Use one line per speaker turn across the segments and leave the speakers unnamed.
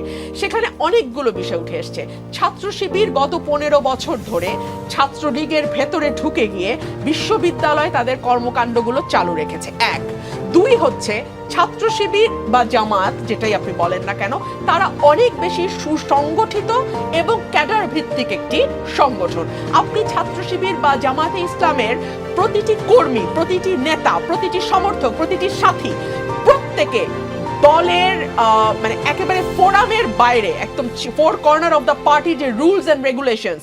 থেকে। সেখানে অনেকগুলো বিষয় উঠে এসছে। ছাত্র শিবির গত পনেরো বছর ধরে ছাত্রলীগের ভেতরে ঢুকে গিয়ে বিশ্ববিদ্যালয় তাদের কর্মকাণ্ডগুলো চালু রেখেছে। এক। দুই হচ্ছে ছাত্র শিবির বা জামাত, যেটাই আপনি বলেন না কেন, তারা অনেক বেশি সুসংগঠিত এবং ক্যাডার ভিত্তিক একটি সংগঠন। আপনি ছাত্র শিবির বা জামাতে ইসলামের প্রতিটি কর্মী, প্রতিটি নেতা, প্রতিটি সমর্থক, প্রতিটি সাথী, প্রত্যেকে দলের মানে একেবারে ফোরামের বাইরে, একদম four corner of the party যে রুলস অ্যান্ড রেগুলেশনস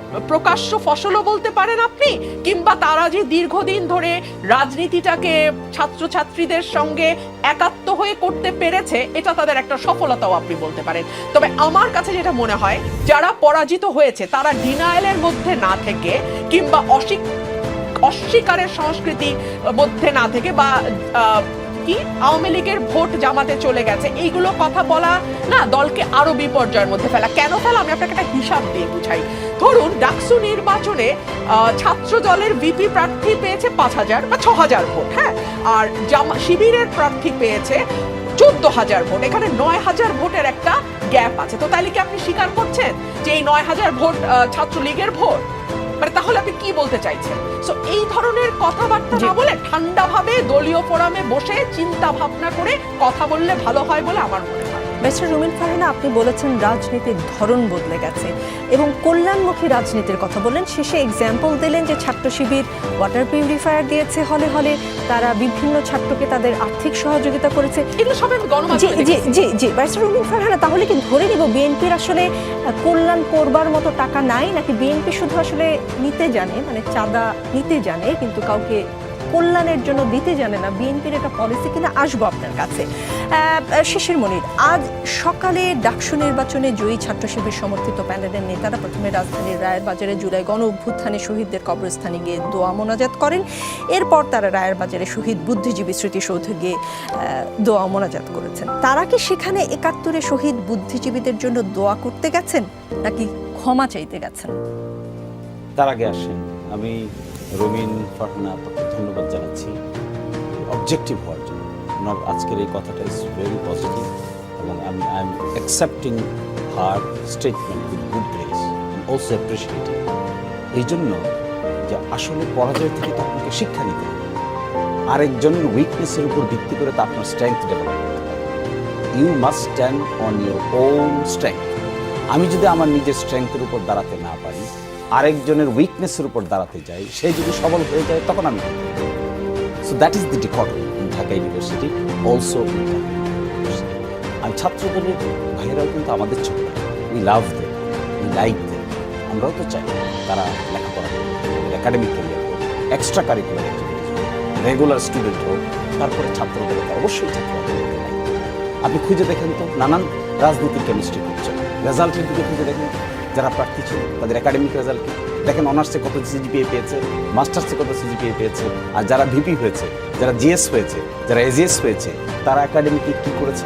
প্রকাশ্য ফসলও বলতে পারেন আপনি, কিংবা তারা যে দীর্ঘদিন ধরে রাজনীতিটাকে ছাত্রছাত্রীদের সঙ্গে একাত্ম হয়ে করতে পেরেছে, এটা তাদের একটা সফলতাও আপনি বলতে পারেন। তবে আমার কাছে যেটা মনে হয়, যারা পরাজিত হয়েছে, তারা ডিনায়ালের মধ্যে না থেকে, কিংবা অস্বীক অস্বীকারের সংস্কৃতি মধ্যে না থেকে, বা কি? আওয়ামী লীগের ভোট জামাতে চলে গেছে। এইগুলো কথা বলা, না, দলকে আরও বিপর্যয়ের মধ্যে ফেলা। কেন ফেলা? আমি আপনাকে একটা হিসাব দিয়ে বুঝাই। ধরুন, ডাকসু নির্বাচনে ছাত্র দলের ভিপি প্রার্থী পেয়েছে পাঁচ হাজার বা ছ হাজার ভোট হ্যাঁ? আর জামা, শিবিরের প্রার্থী পেয়েছে চোদ্দ হাজার ভোট। এখানে নয় হাজার ভোটের একটা গ্যাপ আছে। তো তাইলে কি আপনি স্বীকার করছেন যে এই নয় হাজার ভোট ছাত্রলীগের ভোট? মানে তাহলে আপনি কি বলতে চাইছেন? সো এই ধরনের কথাবার্তা না বলে ঠান্ডাভাবে দলীয় ফোরামে বসে চিন্তা ভাবনা করে কথা বললে ভালো হয় বলে আমার মনে হয়।
ব্যারিস্টার রুমিন ফারহানা আপনি বলেছেন রাজনীতির ধরন বদলে গেছে এবং কল্যাণমুখী রাজনীতির কথা বললেন। শেষে এক্সাম্পল দিলেন যে ছাত্র শিবির ওয়াটার পিউরিফায়ার দিয়েছে। হলে হলে তারা বিভিন্ন ছাত্রকে তাদের আর্থিক সহযোগিতা করেছে।
এগুলো সব আমি
জি জি। জি জি ব্যারিস্টার রুমিন ফারহানা তাহলে কি ধরে নিব বিএনপির আসলে কল্যাণ করবার মতো টাকা নাই? নাকি বিএনপি শুধু আসলে নিতে জানে মানে চাঁদা নিতে জানে কিন্তু কাউকে কল্যাণের জন্য দিতে জানে না বিএনপির একটা পলিসি কিনা, আসব আপনার কাছে। শিশির মনির, আজ সকালে ডাকসু নির্বাচনে জয়ী ছাত্র শিবির সমর্থিত প্যানেলের নেতারা প্রথমে রাজধানীর রায়ের বাজারে জুলাই গণ অভ্যুত্থানে শহীদদের কবরস্থানে গিয়ে দোয়া মোনাজাত করেন। এরপর তারা রায়ের বাজারে শহীদ বুদ্ধিজীবী স্মৃতিসৌধে গিয়ে দোয়া মোনাজাত করেছেন। তারা কি সেখানে একাত্তরে শহীদ বুদ্ধিজীবীদের জন্য দোয়া করতে গেছেন, নাকি ক্ষমা চাইতে গেছেন?
তার আগে আসেন। আমি রবিন ফারহানা আপনাকে ধন্যবাদ জানাচ্ছি। অবজেক্টিভ হওয়ার জন্য। ওনার আজকের এই কথাটা ইজ ভেরি পজিটিভ এবং আমি I am accepting her statement with good grace also appreciating এই জন্য যে আসলে পরাজয় থেকে তো আপনাকে শিক্ষা নিতে হবে। আরেকজনের উইকনেসের উপর ভিত্তি করে তো আপনার স্ট্রেংথ ডেভেলপ করতে হবে। You must stand on your own strength আমি যদি আমার নিজের স্ট্রেংথের উপর দাঁড়াতে না পারি আরেকজনের উইকনেসের উপর দাঁড়াতে যাই সে যদি সবল হয়ে যায়, তখন আমি so that is the dicot in Dhaka university also আর ছাত্রদলের ভাইয়েরাও কিন্তু আমাদের ছোট we love they we like they আমরাও তো চাই তারা লেখাপড়া একাডেমিক ক্যারিয়ার হোক এক্সট্রা কারিকুলার অ্যাক্টিভিটিস হোক রেগুলার স্টুডেন্ট হোক, তারপরে ছাত্রদলে তো অবশ্যই ছাত্রদলের আপনি খুঁজে দেখেন তো, নানান রাজনীতির কেমিস্ট্রি করছে রেজাল্টের দিকে খুঁজে দেখেন। যারা প্রার্থী ছিল, তাদের একাডেমিক রেজাল্ট কি? দেখেন অনার্সে কত সিজিপিএ পেয়েছে মাস্টার্সে কত সিজিপিএ পেয়েছে, আর যারা ভিপি হয়েছে, যারা জিএস হয়েছে, যারা এজিএস হয়েছে, তারা একাডেমিকে কি করেছে?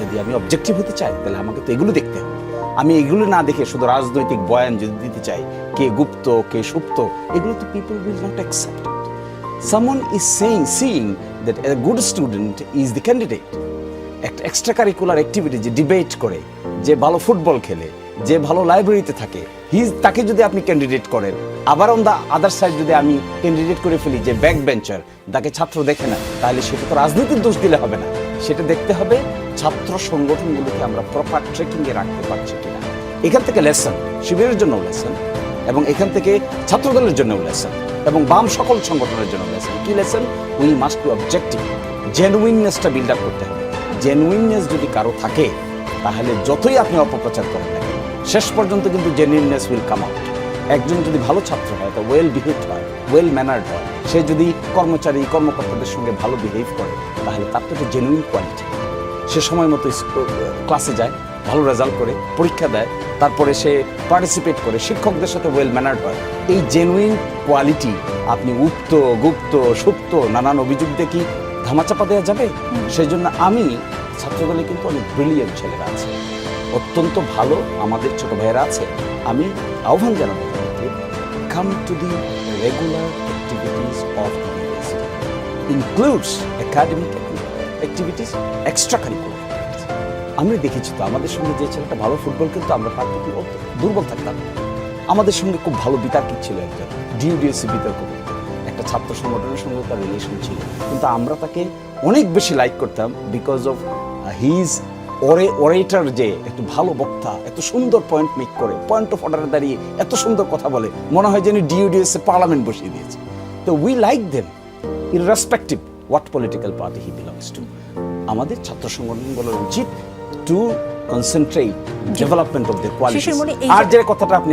যদি আমি অবজেক্টিভ হতে চাই, তাহলে আমাকে তো এগুলো দেখতে হবে। আমি এগুলো না দেখে শুধু রাজনৈতিক বয়ান যদি দিতে চাই, কে গুপ্ত, কে সুপ্ত, এগুলো তো people will not accept someone is saying, seeing that a good student is the candidate. একটা এক্সট্রা কারিকুলার অ্যাক্টিভিটি যে ডিবেট করে, যে ভালো ফুটবল খেলে, যে ভালো লাইব্রেরিতে থাকে হি তাকে যদি আপনি ক্যান্ডিডেট করেন, আবার অন দ্য আদার সাইড যদি আমি ক্যান্ডিডেট করে ফেলি যে ব্যাক বেঞ্চার তাকে ছাত্র দেখে না, তাহলে সেটা তো রাজনীতির দোষ দিলে হবে না। সেটা দেখতে হবে ছাত্র সংগঠনগুলোকে আমরা প্রপার ট্রেকিংয়ে রাখতে পারছি কিনা। এখান থেকে লেসন শিবিরের জন্য লেসন এবং এখান থেকে ছাত্রদলের জন্য লেসন এবং বাম সকল সংগঠনের জন্য লেসন কি lesson we must to objective জেনুইননেসটা build up করতে হবে। জেনুইননেস যদি কারও থাকে, তাহলে যতই আপনি অপপ্রচার করেন শেষ পর্যন্ত কিন্তু জেনুইননেস উইল কাম আউট একজন যদি ভালো ছাত্র হয়, তা ওয়েল বিহেভড হয় ওয়েল ম্যানার্ড হয়, সে যদি কর্মচারী, কর্মকর্তাদের সঙ্গে ভালো বিহেভ করে, তাহলে তার তো জেনুইন কোয়ালিটি সে সময় মতো ক্লাসে যায়, ভালো রেজাল্ট করে, পরীক্ষা দেয়, তারপরে সে পার্টিসিপেট করে, শিক্ষকদের সাথে ওয়েল ম্যানার্ড হয়। এই জেনুইন কোয়ালিটি আপনি উক্ত, গুপ্ত, সুপ্ত, নানান অভিযোগ কি ধামাচাপা দেওয়া যাবে? সেই জন্য আমি ছাত্রদলে কিন্তু অনেক ব্রিলিয়েন্ট ছেলেরা আছে। অত্যন্ত ভালো আমাদের ছোট ভাইয়েরা আছে। আমি আহ্বান জানাব come to the regular activities of university includes academic activities extra curricular আমি দেখেছি তো, আমাদের সঙ্গে যে ছেলেটা ভালো ফুটবল কিন্তু আমরা তার প্রতি দুর্বল থাকতাম আমাদের সঙ্গে খুব ভালো বিতার্কিক ছিল একজন ডিউডিএসসি বিতর্ক। একটা ছাত্র সংগঠনের সঙ্গে তার রিলেশন ছিল। কিন্তু আমরা তাকে অনেক বেশি লাইক করতাম because of his ora orator যে একটু ভালো বক্তা এত সুন্দর পয়েন্ট মেক করে পয়েন্ট অফ অর্ডারে দাঁড়িয়ে এত সুন্দর কথা বলে মনে হয় যেন ডিউডিএস পার্লামেন্ট বসিয়ে দিয়েছে। তো we like them irrespective what political party he belongs to আমাদের ছাত্র সংগঠনগুলোর উচিত to concentrate development of the quality আর
যে-
যে কথাটা আপনি